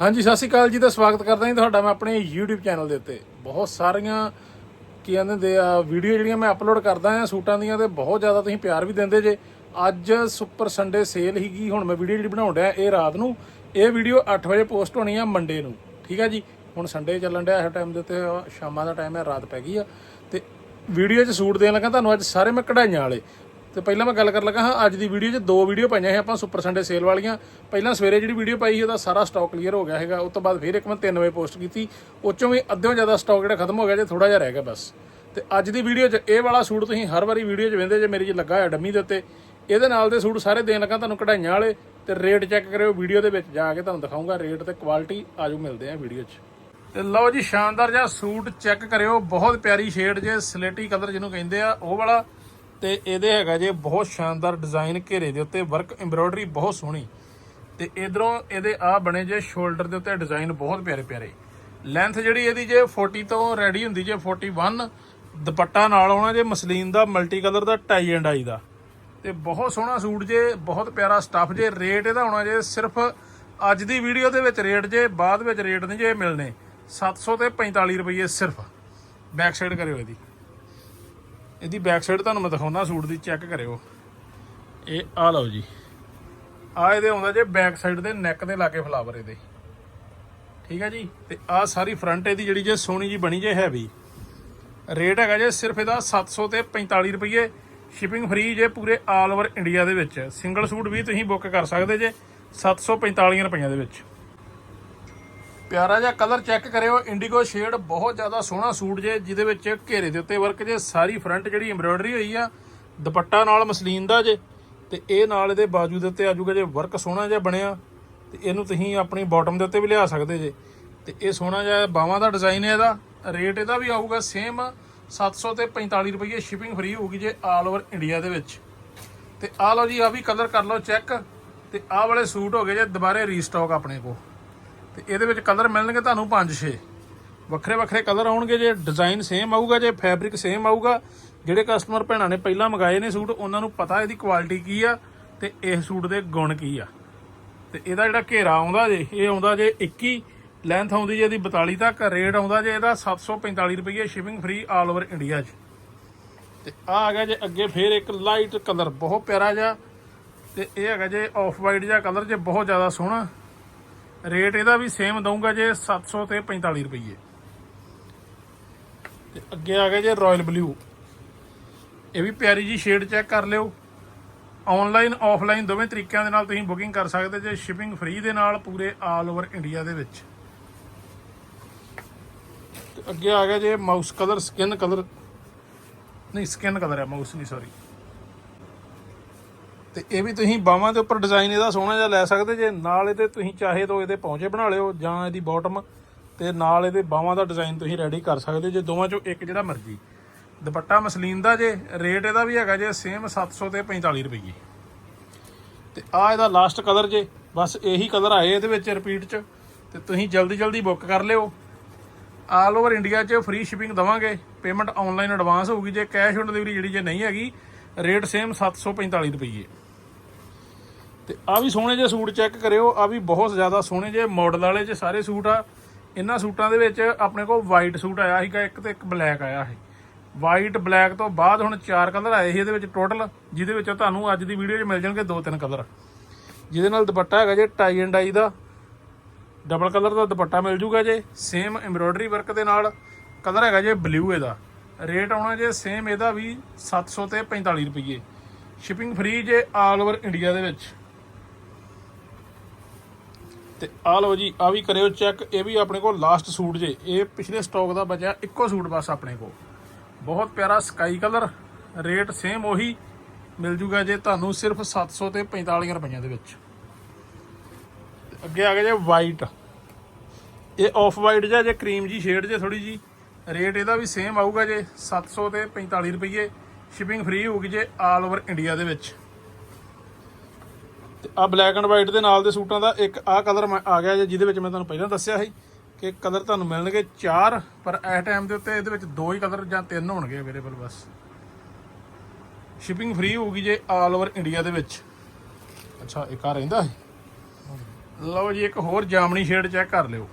ਹਾਂਜੀ, ਸਤਿ ਸ਼੍ਰੀ ਅਕਾਲ ਜੀ ਦਾ ਸਵਾਗਤ ਕਰਦਾ ਜੀ ਤੁਹਾਡਾ ਮੈਂ ਆਪਣੇ YouTube ਚੈਨਲ ਦੇ ਉੱਤੇ। ਬਹੁਤ ਸਾਰੀਆਂ ਕੀ ਕਹਿੰਦੇ ਹੁੰਦੇ ਆ ਵੀਡੀਓ ਜਿਹੜੀਆਂ ਮੈਂ ਅਪਲੋਡ ਕਰਦਾ ਆ ਸੂਟਾਂ ਦੀਆਂ ਤੇ ਬਹੁਤ ਜ਼ਿਆਦਾ ਤੁਸੀਂ ਪਿਆਰ ਵੀ ਦਿੰਦੇ ਜੇ। ਅੱਜ ਸੁਪਰ ਸੰਡੇ ਸੇਲ ਹੀਗੀ ਹੁਣ ਮੈਂ ਵੀਡੀਓ ਜਿਹੜੀ ਬਣਾਉਣ ਡਿਆ ਇਹ ਰਾਤ ਨੂੰ। ਇਹ ਵੀਡੀਓ 8 ਵਜੇ ਪੋਸਟ ਹੋਣੀ ਆ ਮੰਡੇ ਨੂੰ। ਠੀਕ ਆ ਜੀ? ਹੁਣ ਸੰਡੇ ਚੱਲਣ ਡਿਆ, ਇਸ ਟਾਈਮ ਦੇ ਉੱਤੇ ਸ਼ਾਮਾਂ ਦਾ ਟਾਈਮ ਹੈ ਰਾਤ ਪੈ ਗਈ ਆ। ਤੇ ਵੀਡੀਓ 'ਚ ਸੂਟ ਦੇਣ ਲੱਗਾ, ਤੁਹਾਨੂੰ ਅੱਜ ਸਾਰੇ ਮੈਂ ਕਢਾਈਆਂ ਵਾਲੇ। ਤੇ ਪਹਿਲਾਂ ਮੈਂ ਗੱਲ ਕਰਨ ਲੱਗਾ ਹਾਂ, ਅੱਜ ਦੀ ਵੀਡੀਓ 'ਚ ਦੋ ਵੀਡੀਓ ਪਾਈਆਂ ਸੀ ਆਪਾਂ ਸੁਪਰ ਸੰਡੇ ਸੇਲ ਵਾਲੀਆਂ। ਪਹਿਲਾਂ ਸਵੇਰੇ ਜਿਹੜੀ ਵੀਡੀਓ ਪਾਈ ਸੀ, ਉਹਦਾ ਸਾਰਾ ਸਟਾਕ ਕਲੀਅਰ ਹੋ ਗਿਆ ਹੈਗਾ। ਉਸ ਤੋਂ ਬਾਅਦ ਫਿਰ ਇੱਕ ਮੈਂ 3 ਵਜੇ ਪੋਸਟ ਕੀਤੀ। ਉਹ 'ਚੋਂ ਵੀ ਅੱਧਿਓਂ ਜ਼ਿਆਦਾ ਸਟਾਕ ਜਿਹੜਾ ਖਤਮ ਹੋ ਗਿਆ, ਜੇ ਥੋੜਾ ਜਿਹਾ ਰਹਿ ਗਿਆ ਬਸ। ਤੇ ਅੱਜ ਦੀ ਵੀਡੀਓ 'ਚ ਇਹ ਵਾਲਾ ਸੂਟ ਤੁਸੀਂ ਹਰ ਵਾਰੀ ਵੀਡੀਓ 'ਚ ਵੇਂਦੇ ਜੇ ਮੇਰੀ 'ਚ ਲੱਗਾ ਹੋਇਆ ਡੰਮੀ ਦੇ ਉੱਤੇ। ਇਹਦੇ ਨਾਲ ਦੇ ਸੂਟ ਸਾਰੇ ਦੇਣ ਲੱਗਾ ਤੁਹਾਨੂੰ ਕਢਾਈਆਂ ਵਾਲੇ। ਤੇ ਰੇਟ ਚੈੱਕ ਕਰਿਓ ਵੀਡੀਓ ਦੇ ਵਿੱਚ, ਜਾ ਕੇ ਤੁਹਾਨੂੰ ਦਿਖਾਉਂਗਾ ਰੇਟ ਤੇ ਕੁਆਲਿਟੀ ਆਜੋ ਮਿਲਦੇ ਆ ਵੀਡੀਓ 'ਚ। ਤੇ ਲਓ ਜੀ, ਸ਼ਾਨਦਾਰ ਜਿਹਾ ਸੂਟ ਚੈੱਕ ਕਰਿਓ। ਬਹੁਤ ਪਿਆਰੀ ਸ਼ੇਡ ਜੇ ਸਲੇਟੀ ਕਲਰ ਜਿਹਨੂੰ ਕਹਿੰਦੇ ਆ, ਉਹ ਵਾਲਾ। ਤੇ ਇਹਦੇ ਹੈਗਾ ਜੇ ਬਹੁਤ ਸ਼ਾਨਦਾਰ ਡਿਜ਼ਾਈਨ ਘੇਰੇ ਦੇ ਉੱਤੇ ਵਰਕ ਐਮਬ੍ਰੋਇਡਰੀ ਬਹੁਤ ਸੋਹਣੀ। ਤੇ ਇਧਰੋਂ ਇਹਦੇ ਆ ਬਣੇ ਜੇ ਸ਼ੋਲਡਰ ਦੇ ਉੱਤੇ ਡਿਜ਼ਾਈਨ ਬਹੁਤ ਪਿਆਰੇ ਪਿਆਰੇ। ਲੈਂਥ ਜਿਹੜੀ ਇਹਦੀ ਜੇ 40 ਤੋਂ ਰੈਡੀ ਹੁੰਦੀ ਜੇ 41 ਦੁਪੱਟਾ ਨਾਲ ਆਉਣਾ ਜੇ ਮਸਲੀਨ ਦਾ ਮਲਟੀ ਕਲਰ ਦਾ ਟਾਈ ਐਂਡ ਆਈ ਦਾ। ਤੇ ਬਹੁਤ ਸੋਹਣਾ ਸੂਟ ਜੇ, ਬਹੁਤ ਪਿਆਰਾ ਸਟੱਫ ਜੇ ਰੇਟ ਇਹਦਾ ਹੋਣਾ ਜੇ ਸਿਰਫ ਅੱਜ ਦੀ ਵੀਡੀਓ ਦੇ ਵਿੱਚ ਰੇਟ ਜੇ, ਬਾਅਦ ਵਿੱਚ ਰੇਟ ਨਹੀਂ ਜੇ ਮਿਲਨੇ 700 ਤੇ 45 ਰੁਪਏ ਸਿਰਫ। ਬੈਕ ਸਾਈਡ ਕਰਿਓ ਇਹਦੀ। ਇਹਦੀ ਬੈਕ ਸਾਈਡ ਤੁਹਾਨੂੰ ਮੈਂ ਦਿਖਾਉਣਾ, ਸੂਟ ਦੀ ਚੈੱਕ ਕਰਿਓ। ਇਹ ਆ ਲਓ ਜੀ। ਆ ਇਹਦੇ ਆਉਂਦਾ ਜੇ ਬੈਕ ਸਾਈਡ ਦੇ ਨੈਕ ਦੇ ਲਾਗੇ ਫਲਾਵਰ ਇਹਦੇ। ਠੀਕ ਹੈ ਜੀ? ਤੇ ਆ ਸਾਰੀ ਫਰੰਟ ਇਹਦੀ ਜਿਹੜੀ ਜੇ ਸੋਹਣੀ ਜੀ ਬਣੀ ਜੇ ਹੈਵੀ ਰੇਟ ਹੈਗਾ ਜੇ ਸਿਰਫ ਇਹਦਾ 700 ਤੇ 45 ਰੁਪਏ ਸ਼ਿਪਿੰਗ ਫ੍ਰੀ ਜੇ ਪੂਰੇ ਆਲ ਓਵਰ ਇੰਡੀਆ ਦੇ ਵਿੱਚ। ਸਿੰਗਲ ਸੂਟ ਵੀ ਤੁਸੀਂ ਬੁੱਕ ਕਰ ਸਕਦੇ ਜੇ 745 ਰੁਪਈਆਂ ਦੇ ਵਿੱਚ। ਪਿਆਰਾ ਜਿਹਾ ਕਲਰ ਚੈੱਕ ਕਰਿਓ। ਇੰਡੀਗੋ ਸ਼ੇਡ ਬਹੁਤ ਜ਼ਿਆਦਾ ਸੋਹਣਾ ਸੂਟ ਜੇ, ਜਿਹਦੇ ਵਿੱਚ ਘੇਰੇ ਦੇ ਉੱਤੇ ਵਰਕ ਜੇ। ਸਾਰੀ ਫਰੰਟ ਜਿਹੜੀ ਐਮਬ੍ਰੋਇਡਰੀ ਹੋਈ ਆ, ਦੁਪੱਟਾ ਨਾਲ ਮਸਲੀਨ ਦਾ ਜੇ, ਤੇ ਇਹ ਨਾਲ ਇਹਦੇ ਬਾਜੂ ਦੇ ਉੱਤੇ ਆਜੂਗਾ ਜੇ ਵਰਕ ਸੋਹਣਾ ਜਿਹਾ ਬਣਿਆ, ਤੇ ਇਹਨੂੰ ਤੁਸੀਂ ਆਪਣੀ ਬਾਟਮ ਦੇ ਉੱਤੇ ਵੀ ਲਿਆ ਸਕਦੇ ਜੇ। ਤੇ ਇਹ ਸੋਹਣਾ ਜਿਹਾ ਬਾਹਾਂ ਦਾ ਡਿਜ਼ਾਈਨ ਹੈ ਇਹਦਾ। ਰੇਟ ਇਹਦਾ ਵੀ ਆਊਗਾ ਸੇਮ 700 ਤੇ 45 ਰੁਪਏ ਸ਼ਿਪਿੰਗ ਫ੍ਰੀ ਹੋਊਗੀ ਜੇ ਆਲ ਓਵਰ ਇੰਡੀਆ ਦੇ ਵਿੱਚ। ਤੇ ਆ ਲਓ ਜੀ ਆ ਵੀ ਕਲਰ ਕਰ ਲਓ ਚੈੱਕ ਤੇ ਆਹ ਵਾਲੇ ਸੂਟ ਹੋ ਗਏ ਜੇ, ਦੁਬਾਰੇ ਰੀਸਟਾਕ ਆਪਣੇ ਕੋ ਤੇ ਇਹਦੇ ਵਿੱਚ ਕਲਰ ਮਿਲਣਗੇ ਤੁਹਾਨੂੰ 5-6 ਵੱਖਰੇ ਵੱਖਰੇ ਕਲਰ ਆਉਣਗੇ, ਜੇ ਡਿਜ਼ਾਈਨ ਸੇਮ ਆਊਗਾ, ਜੇ ਫੈਬਰਿਕ ਸੇਮ ਆਊਗਾ। ਜਿਹੜੇ ਕਸਟਮਰ ਭੈਣਾਂ ਨੇ ਪਹਿਲਾਂ ਮੰਗਾਏ ਨੇ ਸੂਟ, ਉਹਨਾਂ ਨੂੰ ਪਤਾ ਇਹਦੀ ਕੁਆਲਿਟੀ ਕੀ ਆ ਤੇ ਇਸ ਸੂਟ ਦੇ ਗੁਣ ਕੀ ਆ। ਤੇ ਇਹਦਾ ਜਿਹੜਾ ਘੇਰਾ ਆਉਂਦਾ ਜੇ, ਇਹ ਆਉਂਦਾ ਜੇ 21 ਲੈਂਥ ਆਉਂਦੀ ਜੇ ਇਹਦੀ 42 ਤੱਕ ਰੇਟ ਆਉਂਦਾ ਜੇ ਇਹਦਾ 745 ਰੁਪਏ shipping free all over India 'ਚ। ਤੇ ਆ ਆ ਗਿਆ ਜੇ ਅੱਗੇ ਫੇਰ ਇੱਕ ਲਾਈਟ ਕਲਰ ਬਹੁਤ ਪਿਆਰਾ ਜਿਹਾ। ਤੇ ਇਹ ਹੈਗਾ ਜੇ ਆਫ ਵਾਈਟ ਜਿਹਾ ਕਲਰ ਜੇ ਬਹੁਤ ਜ਼ਿਆਦਾ ਸੋਹਣਾ। ਰੇਟ ਇਹਦਾ ਵੀ ਸੇਮ ਦਊਂਗਾ ਜੇ 700 ਤੇ 45 ਰੁਪਏ ਤੇ ਅੱਗੇ ਆ ਗਿਆ ਜੇ ਰਾਇਲ ਬਲੂ ਇਹ ਵੀ ਪਿਆਰੀ ਜੀ ਸ਼ੇਡ ਚੈੱਕ ਕਰ ਲਿਓ। ਆਨਲਾਈਨ ਆਫਲਾਈਨ ਦੋਵੇਂ ਤਰੀਕਿਆਂ ਦੇ ਨਾਲ ਤੁਸੀਂ ਬੁਕਿੰਗ ਕਰ ਸਕਦੇ ਜੇ ਸ਼ਿਪਿੰਗ ਫ੍ਰੀ ਦੇ ਨਾਲ ਪੂਰੇ ਆਲ ਓਵਰ ਇੰਡੀਆ ਦੇ ਵਿੱਚ। ਤੇ ਅੱਗੇ ਆ ਗਿਆ ਜੇ ਮਾਊਸ ਕਲਰ ਸਕਿਨ ਕਲਰ ਨਹੀਂ ਸਕਿਨ ਕਲਰ ਹੈ ਮਾਊਸ ਨਹੀਂ ਸੌਰੀ ਤੇ ਇਹ ਵੀ ਤੁਸੀਂ ਬਾਹਾਂ ਦੇ ਉੱਪਰ ਡਿਜ਼ਾਈਨ ਇਹਦਾ ਸੋਹਣਾ ਜਿਹਾ ਲੈ ਸਕਦੇ ਜੇ, ਨਾਲ ਇਹਦੇ ਤੁਸੀਂ ਚਾਹੇ ਤਾਂ ਇਹਦੇ ਪੌਂਚੇ ਬਣਾ ਲਿਓ ਜਾਂ ਇਹਦੀ ਬਾਟਮ ਤੇ ਨਾਲ ਇਹਦੇ ਬਾਹਾਂ ਦਾ ਡਿਜ਼ਾਈਨ ਤੁਸੀਂ ਰੈਡੀ ਕਰ ਸਕਦੇ ਜੇ, ਦੋਵਾਂ ਚੋਂ ਇੱਕ ਜਿਹੜਾ ਮਰਜ਼ੀ। ਦੁਪੱਟਾ ਮਸਲੀਨ ਦਾ ਜੇ ਰੇਟ ਇਹਦਾ ਵੀ ਹੈਗਾ ਜੇ ਸੇਮ 700 ਤੇ 45 ਰੁਪਏ ਤੇ ਆ ਇਹਦਾ ਲਾਸਟ ਕਲਰ ਜੇ, ਬਸ ਇਹੀ ਕਲਰ ਆਏ ਇਹਦੇ ਵਿੱਚ ਰਿਪੀਟ ਚ, ਤੇ ਤੁਸੀਂ ਜਲਦੀ ਜਲਦੀ ਬੁੱਕ ਕਰ ਲਿਓ। ਆਲ ਓਵਰ ਇੰਡੀਆ 'ਚ ਫ੍ਰੀ ਸ਼ਿਪਿੰਗ ਦਵਾਂਗੇ ਪੇਮੈਂਟ ਆਨਲਾਈਨ ਐਡਵਾਂਸ ਹੋਊਗੀ ਜੇ ਕੈਸ਼ ਔਨ ਡਿਲੀਵਰੀ ਜਿਹੜੀ ਜੇ ਨਹੀਂ ਹੈਗੀ ਰੇਟ ਸੇਮ 745 ਰੁਪਏ ਤੇ ਆ ਵੀ ਸੋਹਣੇ ਜਿਹੇ ਸੂਟ ਚੈੱਕ ਕਰਿਓ, ਆ ਵੀ ਬਹੁਤ ਜ਼ਿਆਦਾ ਸੋਹਣੇ ਜਿਹੇ ਮਾਡਲ ਵਾਲੇ ਜੇ ਸਾਰੇ ਸੂਟ ਆ। ਇਹਨਾਂ ਸੂਟਾਂ ਦੇ ਵਿੱਚ ਆਪਣੇ ਕੋਲ ਵਾਈਟ ਸੂਟ ਆਇਆ ਸੀਗਾ, ਇੱਕ ਤੇ ਇੱਕ ਬਲੈਕ ਆਇਆ ਸੀ। ਵਾਈਟ ਬਲੈਕ ਤੋਂ ਬਾਅਦ ਹੁਣ ਚਾਰ ਕਲਰ ਆਏ ਸੀ ਇਹਦੇ ਵਿੱਚ ਟੋਟਲ ਜਿਹਦੇ ਵਿੱਚ ਤੁਹਾਨੂੰ ਅੱਜ ਦੀ ਵੀਡੀਓ 'ਚ ਮਿਲ ਜਾਣਗੇ ਦੋ ਤਿੰਨ ਕਲਰ ਜਿਹਦੇ ਨਾਲ ਦੁਪੱਟਾ ਹੈਗਾ ਜੇ ਟਾਈ ਐਂਡ ਆਈ ਦਾ ਡਬਲ ਕਲਰ ਦਾ ਦੁਪੱਟਾ ਮਿਲ ਜੂਗਾ ਜੇ ਸੇਮ ਐਮਬ੍ਰੋਇਡਰੀ ਵਰਕ ਦੇ ਨਾਲ। ਕਲਰ ਹੈਗਾ ਜੇ ਬਲੂ ਇਹਦਾ। ਰੇਟ ਆਉਣਾ ਜੇ ਸੇਮ ਇਹਦਾ ਵੀ 700 ਤੇ 45 ਰੁਪਏ ਸ਼ਿਪਿੰਗ ਫ੍ਰੀ ਜੇ ਆਲ ਓਵਰ ਇੰਡੀਆ ਦੇ ਵਿੱਚ। ਤੇ ਆ ਲਓ ਜੀ, ਆ ਵੀ ਕਰਿਓ ਚੈੱਕ, ਇਹ ਵੀ ਆਪਣੇ ਕੋਲ ਲਾਸਟ ਸੂਟ ਜੇ। ਇਹ ਪਿਛਲੇ ਸਟਾਕ ਦਾ ਬਚਿਆ ਇੱਕੋ ਸੂਟ ਬਸ ਆਪਣੇ ਕੋਲ। ਬਹੁਤ ਪਿਆਰਾ ਸਕਾਈ ਕਲਰ ਰੇਟ ਸੇਮ ਉਹੀ ਮਿਲ ਜੂਗਾ ਜੇ ਤੁਹਾਨੂੰ ਸਿਰਫ 700 ਤੇ 45 ਰੁਪਈਆਂ ਦੇ ਵਿੱਚ। ਅੱਗੇ ਆ ਗਿਆ ਜੇ ਵਾਈਟ ਇਹ ਆਫ ਵਾਈਟ ਜਿਹਾ, ਜੇ ਕਰੀਮ ਜੀ ਸ਼ੇਡ ਜੇ ਥੋੜੀ ਜੀ ਰੇਟ ਇਹਦਾ ਵੀ ਸੇਮ ਆਊਗਾ ਜੇ 700 ਤੇ 45 ਰੁਪਏ ਸ਼ਿਪਿੰਗ ਫ੍ਰੀ ਹੋਊਗੀ ਜੇ ਆਲ ਓਵਰ ਇੰਡੀਆ ਦੇ ਵਿੱਚ। ਤੇ ਆ ਬਲੈਕ ਐਂਡ ਵਾਈਟ ਦੇ ਨਾਲ ਦੇ ਸੂਟਾਂ ਦਾ ਇੱਕ ਆ ਕਲਰ ਆ ਗਿਆ ਜੇ, ਜਿਹਦੇ ਵਿੱਚ ਮੈਂ ਤੁਹਾਨੂੰ ਪਹਿਲਾਂ ਦੱਸਿਆ ਸੀ ਕਿ ਕਲਰ ਤੁਹਾਨੂੰ ਮਿਲਣਗੇ ਚਾਰ, ਪਰ ਇਸ ਟਾਈਮ ਦੇ ਉੱਤੇ ਇਹਦੇ ਵਿੱਚ ਦੋ ਹੀ ਕਲਰ ਜਾਂ ਤਿੰਨ ਹੋਣਗੇ ਅਵੇਲੇਬਲ ਬਸ। ਸ਼ਿਪਿੰਗ ਫ੍ਰੀ ਹੋਊਗੀ ਜੇ ਆਲ ਓਵਰ ਇੰਡੀਆ ਦੇ ਵਿੱਚ। ਅੱਛਾ, ਇੱਕ ਆ ਰਹਿੰਦਾ ਹੈ ਲਓ ਜੀ, ਇੱਕ ਹੋਰ ਜਾਮਣੀ ਸ਼ੇਡ ਚੈੱਕ ਕਰ ਲਿਓ।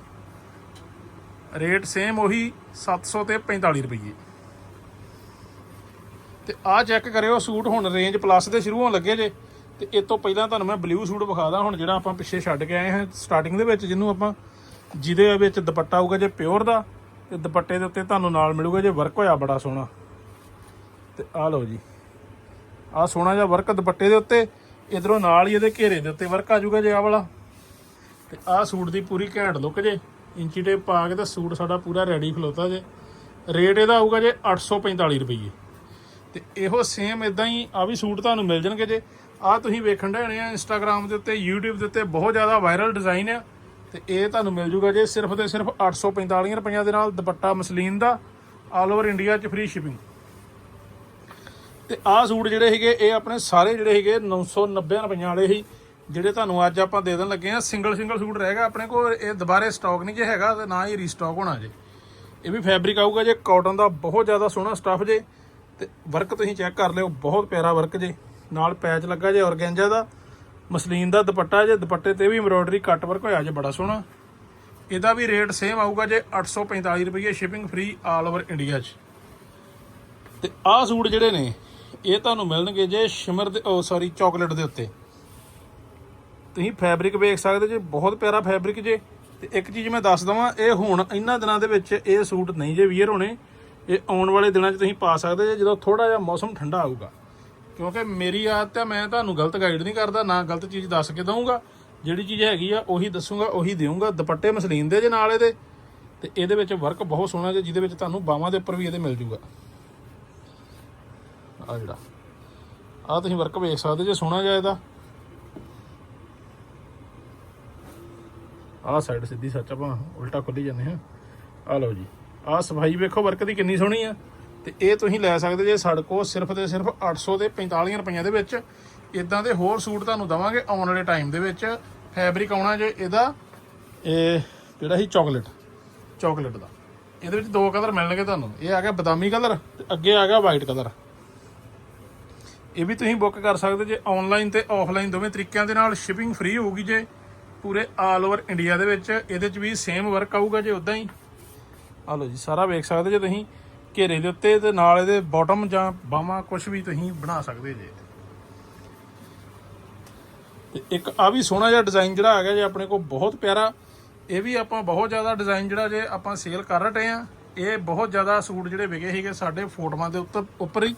ਰੇਟ ਸੇਮ ਉਹੀ 700 ਤੇ 45 ਰੁਪਏ ਤੇ ਆਹ ਚੈੱਕ ਕਰਿਓ, ਸੂਟ ਹੁਣ ਰੇਂਜ ਪਲੱਸ ਦੇ ਸ਼ੁਰੂ ਹੋਣ ਲੱਗੇ ਜੇ। ਤੇ ਇਹ ਤੋਂ ਪਹਿਲਾਂ ਤੁਹਾਨੂੰ ਮੈਂ ਬਲੂ ਸੂਟ ਵਿਖਾਦਾ, ਹੁਣ ਜਿਹੜਾ ਆਪਾਂ ਪਿੱਛੇ ਛੱਡ ਕੇ ਆਏ ਹਾਂ ਸਟਾਰਟਿੰਗ ਦੇ ਵਿੱਚ ਜਿਹਨੂੰ ਆਪਾਂ ਜਿਹਦੇ ਵਿੱਚ ਦੁਪੱਟਾ ਆਊਗਾ ਜੇ ਪਿਓਰ ਦਾ, ਤੇ ਦੁਪੱਟੇ ਦੇ ਉੱਤੇ ਤੁਹਾਨੂੰ ਨਾਲ ਮਿਲੂਗਾ ਜੇ ਵਰਕ ਹੋਇਆ ਬੜਾ ਸੋਹਣਾ। ਤੇ ਆਹ ਲਓ ਜੀ। ਆਹ ਸੋਹਣਾ ਜਿਹਾ ਵਰਕ ਦੁਪੱਟੇ ਦੇ ਉੱਤੇ, ਇਧਰੋਂ ਨਾਲ ਹੀ ਇਹਦੇ ਘੇਰੇ ਦੇ ਉੱਤੇ ਵਰਕ ਆ ਜਾਊਗਾ ਜੇ ਆਹ ਵਾਲਾ। ਤੇ ਆਹ ਸੂਟ ਦੀ ਪੂਰੀ ਘੈਂਟ ਲੁੱਕ ਜੇ, ਇੰਚੀ ਟੇਪ ਪਾ ਕੇ ਤਾਂ ਸੂਟ ਸਾਡਾ ਪੂਰਾ ਰੈਡੀ ਖਲੋਤਾ ਜੇ। ਰੇਟ ਇਹਦਾ ਆਊਗਾ ਜੇ 845 ਰੁਪਏ ਤੇ ਇਹੋ ਸੇਮ ਇਦਾਂ ਹੀ ਆ ਵੀ ਸੂਟ ਤੁਹਾਨੂੰ ਮਿਲ ਜਾਣਗੇ ਜੇ। ਆ ਤੁਸੀਂ ਵੇਖਣ ਦੇ ਹੋਣੇ ਆ ਇੰਸਟਾਗ੍ਰam ਦੇ ਉੱਤੇ, YouTube ਦੇ ਉੱਤੇ ਬਹੁਤ ਜ਼ਿਆਦਾ ਵਾਇਰਲ ਡਿਜ਼ਾਈਨ ਆ। ਤੇ ਇਹ ਤੁਹਾਨੂੰ ਮਿਲ ਜੂਗਾ ਜੇ ਸਿਰਫ ਤੇ ਸਿਰਫ 845 ਰੁਪਈਆਂ ਦੇ ਨਾਲ ਦੁਪੱਟਾ ਮਸਲੀਨ ਦਾ ਆਲ ਓਵਰ ਇੰਡੀਆ 'ਚ ਫ੍ਰੀ ਸ਼ਿਪਿੰਗ ਤੇ ਆਹ ਸੂਟ ਜਿਹੜੇ ਹੈਗੇ ਇਹ ਆਪਣੇ ਸਾਰੇ ਜਿਹੜੇ ਸੀਗੇ 990 ਰੁਪਈਆਂ ਵਾਲੇ ਸੀ, ਜਿਹੜੇ ਤੁਹਾਨੂੰ ਅੱਜ ਆਪਾਂ ਦੇ ਦੇਣ ਲੱਗੇ ਆ। ਸਿੰਗਲ ਸਿੰਗਲ ਸੂਟ ਰਹੇਗਾ ਆਪਣੇ ਕੋਲ, ਇਹ ਦੁਬਾਰੇ ਸਟਾਕ ਨਹੀਂ ਜੇ ਹੈਗਾ ਤੇ ਨਾ ਹੀ ਰੀਸਟਾਕ ਹੋਣਾ ਜੇ। ਇਹ ਵੀ ਫੈਬਰਿਕ ਆਊਗਾ ਜੇ ਕਾਟਨ ਦਾ ਬਹੁਤ ਜ਼ਿਆਦਾ ਸੋਹਣਾ ਸਟੱਫ ਜੇ। ਤੇ ਵਰਕ ਤੁਸੀਂ ਚੈੱਕ ਕਰ ਲਿਓ, ਬਹੁਤ ਪਿਆਰਾ ਵਰਕ ਜੇ। ਨਾਲ ਪੈਚ ਲੱਗਾ ਜੇ ਔਰਗੈਂਜਾ ਦਾ, ਮਸਲੀਨ ਦਾ ਦੁਪੱਟਾ ਜੇ, ਦੁਪੱਟੇ ਤੇ ਵੀ ਐਮਬ੍ਰੋਇਡਰੀ ਕੱਟ ਵਰਕ ਹੋਇਆ ਜੇ ਬੜਾ ਸੋਹਣਾ। ਇਹਦਾ ਵੀ ਰੇਟ ਸੇਮ ਆਊਗਾ ਜੇ 845 ਰੁਪਏ shipping free all over India 'ਚ। ਤੇ ਆਹ ਸੂਟ ਜਿਹੜੇ ਨੇ, ਇਹ ਤੁਹਾਨੂੰ ਮਿਲਣਗੇ ਜੇ ਸ਼ਿਮਰ ਦੇ, ਉਹ ਸੌਰੀ ਚਾਕਲੇਟ ਦੇ ਉੱਤੇ। ਤੁਸੀਂ ਫੈਬਰਿਕ ਵੇਖ ਸਕਦੇ ਜੇ, ਬਹੁਤ ਪਿਆਰਾ ਫੈਬਰਿਕ ਜੇ। ਤੇ ਇੱਕ ਚੀਜ਼ ਮੈਂ ਦੱਸ ਦਵਾਂ, ਇਹ ਹੁਣ ਇਹਨਾਂ ਦਿਨਾਂ ਦੇ ਵਿੱਚ ਇਹ ਸੂਟ ਨਹੀਂ ਜੇ ਵੀਅਰ ਹੋਣੇ, ਇਹ ਆਉਣ ਵਾਲੇ ਦਿਨਾਂ 'ਚ ਤੁਸੀਂ ਪਾ ਸਕਦੇ ਜੇ, ਜਦੋਂ ਥੋੜਾ ਜਿਹਾ ਮੌਸਮ ਠੰਡਾ ਆਊਗਾ। ਕਿਉਂਕਿ ਮੇਰੀ ਆਦਤ ਹੈ ਮੈਂ ਤੁਹਾਨੂੰ ਗਲਤ ਗਾਈਡ ਨਹੀਂ ਕਰਦਾ, ਨਾ ਗਲਤ ਚੀਜ਼ ਦੱਸ ਕੇ ਦਊਂਗਾ। ਜਿਹੜੀ ਚੀਜ਼ ਹੈਗੀ ਆ, ਉਹੀ ਦੱਸੂਗਾ, ਉਹੀ ਦੇਵਾਂਗਾ ਦੁਪੱਟੇ ਮਸਲੀਨ ਦੇ ਜੇ ਨਾਲ ਇਹਦੇ। ਤੇ ਇਹਦੇ ਵਿੱਚ ਵਰਕ ਬਹੁਤ ਸੋਹਣਾ ਜੇ, ਜਿਹਦੇ ਵਿੱਚ ਤੁਹਾਨੂੰ ਬਾਹਾਂ ਦੇ ਉੱਪਰ ਵੀ ਇਹਦੇ ਮਿਲ ਜੂਗਾ। ਆ ਜਿਹੜਾ। ਆ ਤੁਸੀਂ ਵਰਕ ਵੇਖ ਸਕਦੇ ਜੇ, ਸੋਹਣਾ ਜਿਹਾ ਇਹਦਾ। ਆਹ ਸਾਈਡ ਸਿੱਧੀ ਸੱਚ ਆਪਾਂ ਉਲਟਾ ਖੁੱਲੀ ਜਾਂਦੇ ਹਾਂ ਆ ਲਓ ਜੀ। ਆਹ ਸਫ਼ਾਈ ਵੇਖੋ ਵਰਕ ਦੀ ਕਿੰਨੀ ਸੋਹਣੀ ਆ। ਤੇ ਇਹ ਤੁਸੀਂ ਲੈ ਸਕਦੇ ਜੇ ਸਾਡੇ ਕੋਲ ਸਿਰਫ ਤੇ ਸਿਰਫ 800 ਤੇ 45 ਰੁਪਈਆਂ ਦੇ ਵਿੱਚ। ਇਦਾਂ ਦੇ ਹੋਰ ਸੂਟ ਤੁਹਾਨੂੰ ਦਵਾਂਗੇ ਆਉਣ ਵਾਲੇ ਟਾਈਮ ਦੇ ਵਿੱਚ। ਫੈਬਰਿਕ ਆਉਣਾ ਜੇ ਇਹਦਾ, ਇਹ ਜਿਹੜਾ ਸੀ? ਚਾਕਲੇਟ ਚਾਕਲੇਟ ਦਾ। ਇਹਦੇ ਵਿੱਚ ਦੋ ਕਲਰ ਮਿਲਣਗੇ ਤੁਹਾਨੂੰ। ਇਹ ਆ ਗਿਆ ਬਦਾਮੀ ਕਲਰ ਤੇ ਅੱਗੇ ਆ ਗਿਆ ਵਾਈਟ ਕਲਰ ਇਹ ਵੀ ਤੁਸੀਂ ਬੁੱਕ ਕਰ ਸਕਦੇ ਜੇ ਆਨਲਾਈਨ ਤੇ ਆਫਲਾਈਨ ਦੋਵੇਂ ਤਰੀਕਿਆਂ ਦੇ ਨਾਲ। ਸ਼ਿਪਿੰਗ ਫ੍ਰੀ ਹੋਊਗੀ ਜੇ ਪੂਰੇ ਆਲ ਓਵਰ ਇੰਡੀਆ ਦੇ ਵਿੱਚ। ਇਹਦੇ 'ਚ ਵੀ ਸੇਮ ਵਰਕ ਆਊਗਾ ਜੇ ਉਦਾਂ ਹੀ। ਆ ਲਓ ਜੀ, ਸਾਰਾ ਵੇਖ ਸਕਦੇ ਜੇ ਤੁਸੀਂ। ਘੇਰੇ ਦੇ ਉੱਤੇ ਤੇ ਨਾਲ ਇਹਦੇ ਬਾਟਮ ਜਾਂ ਬਾਹਾਂ ਕੁਝ ਵੀ ਤੁਸੀਂ ਬਣਾ ਸਕਦੇ ਜੇ। ਤੇ ਇੱਕ ਆ ਵੀ ਸੋਹਣਾ ਜਿਹਾ ਡਿਜ਼ਾਈਨ ਜਿਹੜਾ ਆ ਗਿਆ ਜੇ ਆਪਣੇ ਕੋਲ ਬਹੁਤ ਪਿਆਰਾ, ਇਹ ਵੀ ਆਪਾਂ ਬਹੁਤ ਜ਼ਿਆਦਾ ਡਿਜ਼ਾਈਨ ਜਿਹੜਾ ਜੇ ਆਪਾਂ ਸੇਲ ਕਰ ਰਹੇ ਆ ਇਹ ਬਹੁਤ ਜ਼ਿਆਦਾ ਸੂਟ ਜਿਹੜੇ ਵਿਕੇ ਸੀਗੇ ਸਾਡੇ ਫੋਟੋਆਂ ਦੇ ਉੱਤੇ, ਉੱਪਰ ਹੀ,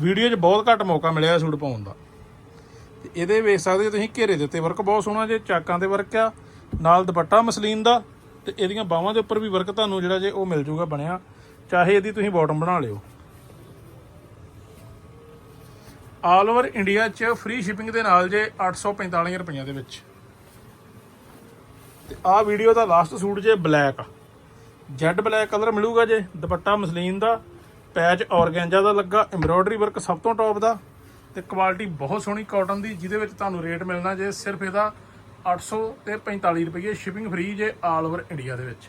ਵੀਡੀਓ 'ਚ ਬਹੁਤ ਘੱਟ ਮੌਕਾ ਮਿਲਿਆ ਸੂਟ ਪਾਉਣ ਦਾ। ਤੇ ਇਹਦੇ ਵੇਖ ਸਕਦੇ ਤੁਸੀਂ ਘੇਰੇ ਦੇ ਉੱਤੇ ਵਰਕ ਬਹੁਤ ਸੋਹਣਾ ਜੇ, ਚਾਕਾਂ ਦੇ ਵਰਕ ਆ, ਨਾਲ ਦੁਪੱਟਾ ਮਸਲੀਨ ਦਾ, ਤੇ ਇਹਦੀਆਂ ਬਾਹਾਂ ਦੇ ਉੱਪਰ ਵੀ ਵਰਕ ਤੁਹਾਨੂੰ ਜਿਹੜਾ ਜੇ ਉਹ ਮਿਲ ਜੂਗਾ ਬਣਿਆ। ਚਾਹੇ ਇਹਦੀ ਤੁਸੀਂ ਬਾਟਮ ਬਣਾ ਲਿਓ। ਆਲ ਓਵਰ ਇੰਡੀਆ 'ਚ ਫ੍ਰੀ ਸ਼ਿਪਿੰਗ ਦੇ ਨਾਲ ਜੇ 845 ਰੁਪਈਆਂ ਦੇ ਵਿੱਚ। ਤੇ ਆਹ ਵੀਡੀਓ ਦਾ ਲਾਸਟ ਸੂਟ ਜੇ ਬਲੈਕ ਜੈਡ ਬਲੈਕ ਕਲਰ ਮਿਲੂਗਾ ਜੇ, ਦੁਪੱਟਾ ਮਸਲੀਨ ਦਾ ਪੈਚ ਔਰਗੈਂਜਾ ਦਾ ਲੱਗਾ ਐਮਬ੍ਰੋਇਡਰੀ ਵਰਕ ਸਭ ਤੋਂ ਟੌਪ ਦਾ। ਤੇ ਕੁਆਲਿਟੀ ਬਹੁਤ ਸੋਹਣੀ ਕਾਟਨ ਦੀ, ਜਿਹਦੇ ਵਿੱਚ ਤੁਹਾਨੂੰ ਰੇਟ ਮਿਲਣਾ ਜੇ ਸਿਰਫ ਇਹਦਾ 800 ਤੇ 45 ਰੁਪਏ ਸ਼ਿਪਿੰਗ ਫ੍ਰੀ ਜੇ ਆਲ ਓਵਰ ਇੰਡੀਆ ਦੇ ਵਿੱਚ।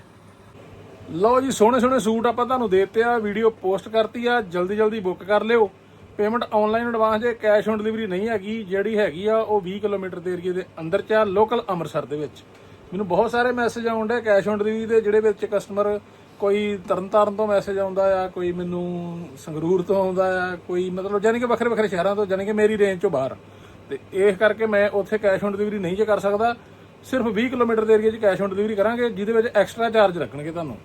ਲਓ ਜੀ, ਸੋਹਣੇ ਸੋਹਣੇ ਸੂਟ ਆਪਾਂ ਤੁਹਾਨੂੰ ਦੇਤੇ ਆ, ਵੀਡੀਓ ਪੋਸਟ ਕਰਤੀ ਆ, ਜਲਦੀ ਜਲਦੀ ਬੁੱਕ ਕਰ ਲਿਓ। ਪੇਮੈਂਟ ਆਨਲਾਈਨ ਐਡਵਾਂਸ ਜੇ ਕੈਸ਼ ਔਨ ਡਿਲੀਵਰੀ ਨਹੀਂ ਹੈਗੀ, ਜਿਹੜੀ ਹੈਗੀ ਆ, ਉਹ 20 ਕਿਲੋਮੀਟਰ ਦੇ ਏਰੀਏ ਦੇ ਅੰਦਰ ਚ ਆ ਲੋਕਲ ਅੰਮ੍ਰਿਤਸਰ ਦੇ ਵਿੱਚ। ਮੈਨੂੰ ਬਹੁਤ ਸਾਰੇ ਮੈਸੇਜ ਆਉਂਦੇ ਕੈਸ਼ ਔਨ ਡਿਲੀਵਰੀ ਦੇ, ਜਿਹੜੇ ਵਿੱਚ ਕਸਟਮਰ ਕੋਈ ਤਰਨਤਾਰਨ ਤੋਂ ਮੈਸੇਜ ਆਉਂਦਾ ਆ, ਕੋਈ ਮੈਨੂੰ ਸੰਗਰੂਰ ਤੋਂ ਆਉਂਦਾ ਆ, ਕੋਈ ਮਤਲਬ ਯਾਨੀ ਕਿ ਵੱਖਰੇ ਵੱਖਰੇ ਸ਼ਹਿਰਾਂ ਤੋਂ ਯਾਨੀ ਕਿ ਮੇਰੀ ਰੇਂਜ ਚੋਂ ਬਾਹਰ। ਤੇ ਇਸ ਕਰਕੇ ਮੈਂ ਉੱਥੇ ਕੈਸ਼ ਔਨ ਡਿਲੀਵਰੀ ਨਹੀਂ ਜੇ ਕਰ ਸਕਦਾ। ਸਿਰਫ 20 ਕਿਲੋਮੀਟਰ ਦੇ ਏਰੀਏ 'ਚ ਕੈਸ਼ ਔਨ ਡਿਲੀਵਰੀ ਕਰਾਂਗੇ, ਜਿਹਦੇ ਵਿੱਚ ਐਕਸਟਰਾ ਚਾਰਜ ਰੱਖਣਗੇ ਤੁਹਾਨੂੰ।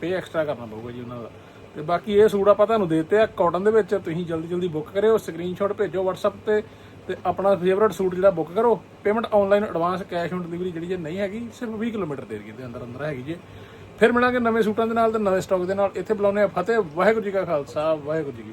ਪੇ ਐਕਸਟਰਾ ਕਰਨਾ ਪਊਗਾ ਜੀ ਉਹਨਾਂ ਦਾ। ਤੇ ਬਾਕੀ ਇਹ ਸੂਟ ਆਪਾਂ ਤੁਹਾਨੂੰ ਦੇ ਦਿੱਤੇ ਆ ਕਾਟਨ ਦੇ ਵਿੱਚ, ਤੁਸੀਂ ਜਲਦੀ ਜਲਦੀ ਬੁੱਕ ਕਰਿਓ ਸਕਰੀਨਸ਼ਾਟ ਭੇਜੋ WhatsApp ਤੇ ਤੇ ਆਪਣਾ ਫੇਵਰਟ ਸੂਟ ਜਿਹੜਾ ਬੁੱਕ ਕਰੋ payment online advance cash on delivery ਜਿਹੜੀ ਜੇ ਨਹੀਂ ਹੈਗੀ, ਸਿਰਫ 20 ਕਿਲੋਮੀਟਰ ਦੇ ਏਰੀਏ ਦੇ ਅੰਦਰ ਅੰਦਰ ਹੈਗੀ ਜੇ। ਫਿਰ ਮਿਲਾਂਗੇ ਨਵੇਂ ਸੂਟਾਂ ਦੇ ਨਾਲ ਤੇ ਨਵੇਂ ਸਟਾਕ ਦੇ ਨਾਲ। ਇੱਥੇ ਬੁਲਾਉਂਦੇ ਆ ਫਤਿਹ, ਵਾਹਿਗੁਰੂ ਜੀ ਕਾ ਖਾਲਸਾ, ਵਾਹਿਗੁਰੂ ਜੀ ਕੀ